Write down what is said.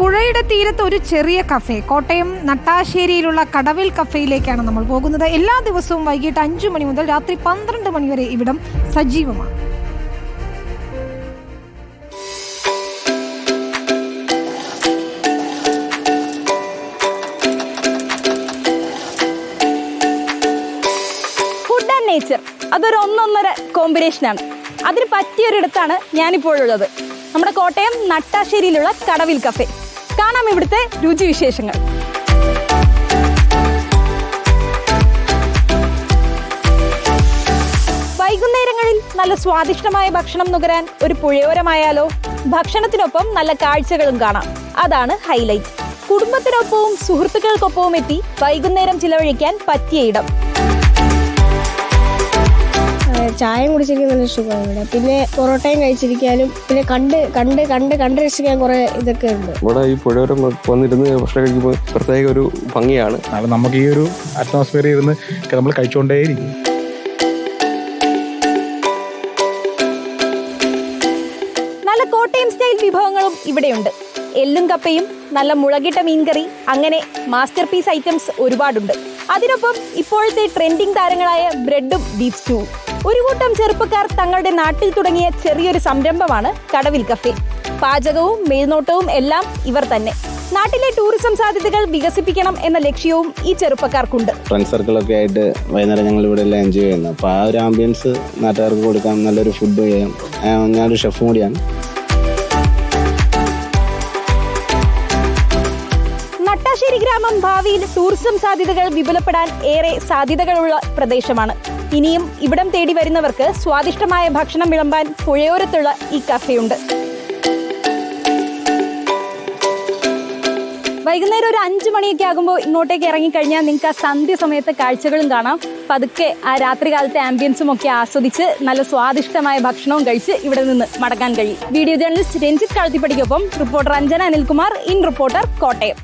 പുഴയുടെ തീരത്ത് ഒരു ചെറിയ കഫേ കോട്ടയം നട്ടാശ്ശേരിയിലുള്ള കടവിൽ കഫേയിലേക്കാണ് നമ്മൾ പോകുന്നത്. എല്ലാ ദിവസവും വൈകിട്ട് അഞ്ചു മണി മുതൽ രാത്രി പന്ത്രണ്ട് മണി വരെ ഇവിടം സജീവമാണ്. ഫുഡ് ആൻഡ് നേച്ചർ അതൊരു ഒന്നൊന്നര കോമ്പിനേഷനാണ് അതിന് പറ്റിയൊരിടത്താണ് ഞാനിപ്പോഴുള്ളത്. നമ്മുടെ കോട്ടയം നട്ടാശ്ശേരിയിലുള്ള കടവിൽ കഫേ. കാണാം ഇവിടുത്തെ രുചിവിശേഷങ്ങൾ. വൈകുന്നേരങ്ങളിൽ നല്ല സ്വാദിഷ്ടമായ ഭക്ഷണം നുകരാൻ ഒരു പുഴയോരമായാലോ? ഭക്ഷണത്തിനൊപ്പം നല്ല കാഴ്ചകളും കാണാം. അതാണ് ഹൈലൈറ്റ്. കുടുംബത്തിനൊപ്പവും സുഹൃത്തുക്കൾക്കൊപ്പവും എത്തി വൈകുന്നേരം ചിലവഴിക്കാൻ പറ്റിയ ഇടം. ചായയും കുടിച്ചിരിക്കാൻ നല്ല ഇഷ്ടമാണ് ഇവിടെ. പിന്നെ പൊറോട്ടയും കഴിച്ചിരിക്കാനും പിന്നെ കണ്ട് കണ്ട് കണ്ട് കണ്ട് രക്ഷിക്കാൻ കുറെ ഇതൊക്കെ ഉണ്ട്. ഇവിടെ ഈ പുഴയോരം വന്നിരുന്ന് ഭക്ഷണം കഴിക്കുമ്പോൾ പ്രത്യേക ഒരു ഭംഗിയാണ്. നമുക്ക് ഈ ഒരു അറ്റ്മോസ്ഫിയറിൽ ഇരുന്ന് നമ്മൾ കഴിച്ചുകൊണ്ടേയിരിക്കും. നല്ല കോട്ടയം സ്റ്റൈൽ വിഭവങ്ങളും ഇവിടെയുണ്ട്. എല്ലും കപ്പയും നല്ല മുളകിട്ട മീൻകറി അങ്ങനെ മാസ്റ്റർ പീസ് ഐറ്റംസ് ഒരുപാടുണ്ട്. അതിനൊപ്പം ഇപ്പോഴത്തെ ട്രെൻഡിങ് താരങ്ങളായ ബ്രെഡും ബീഫ് സ്റ്റൂവും ഒരു കൂട്ടം ചെറുപ്പക്കാർ തങ്ങളുടെ നാട്ടിൽ തുടങ്ങിയ ചെറിയൊരു സംരംഭമാണ് കടവിൽ കഫേ. പാചകവും മേൽനോട്ടവും എല്ലാം ഇവർ തന്നെ. നാട്ടിലെ ടൂറിസം സാധ്യതകൾ വികസിപ്പിക്കണം എന്ന ലക്ഷ്യവും ഈ ചെറുപ്പക്കാർക്കുണ്ട്. ഫ്രണ്ട് സർക്കിളൊക്കെ ആയിട്ട് വൈകുന്നേരം ഞങ്ങൾ ഇവിടെ എല്ലാം എൻജോയ് ചെയ്യുന്നത് അപ്പോൾ ആ ഒരു ആംബിയൻസ് നാട്ടുകാർക്ക് കൊടുക്കാം നല്ലൊരു ഫുഡ് ചെയ്യാം ഞാനൊരു ഷെഫും കൂടിയാണ്. നട്ടാശ്ശേരി ഗ്രാമം ഭാവിയിൽ ടൂറിസം സാധ്യതകൾ വിപുലപ്പെടാൻ ഏറെ സാധ്യതകളുള്ള പ്രദേശമാണ്. ഇനിയും ഇവിടം തേടി വരുന്നവർക്ക് സ്വാദിഷ്ടമായ ഭക്ഷണം വിളമ്പാൻ പുഴയോരത്തുള്ള ഈ കഫയുണ്ട്. വൈകുന്നേരം ഒരു അഞ്ചു മണിയൊക്കെ ആകുമ്പോൾ ഇങ്ങോട്ടേക്ക് ഇറങ്ങിക്കഴിഞ്ഞാൽ നിങ്ങൾക്ക് ആ സന്ധ്യ സമയത്തെ കാഴ്ചകളും കാണാം. പതുക്കെ ആ രാത്രി കാലത്തെ ആംബിയൻസും ഒക്കെ ആസ്വദിച്ച് നല്ല സ്വാദിഷ്ടമായ ഭക്ഷണവും കഴിച്ച് ഇവിടെ നിന്ന് മടങ്ങാൻ കഴിയും. Video journalist Ranjith കളത്തിപ്പടിക്കൊപ്പം reporter Anjana Anilkumar in reporter Kottayam.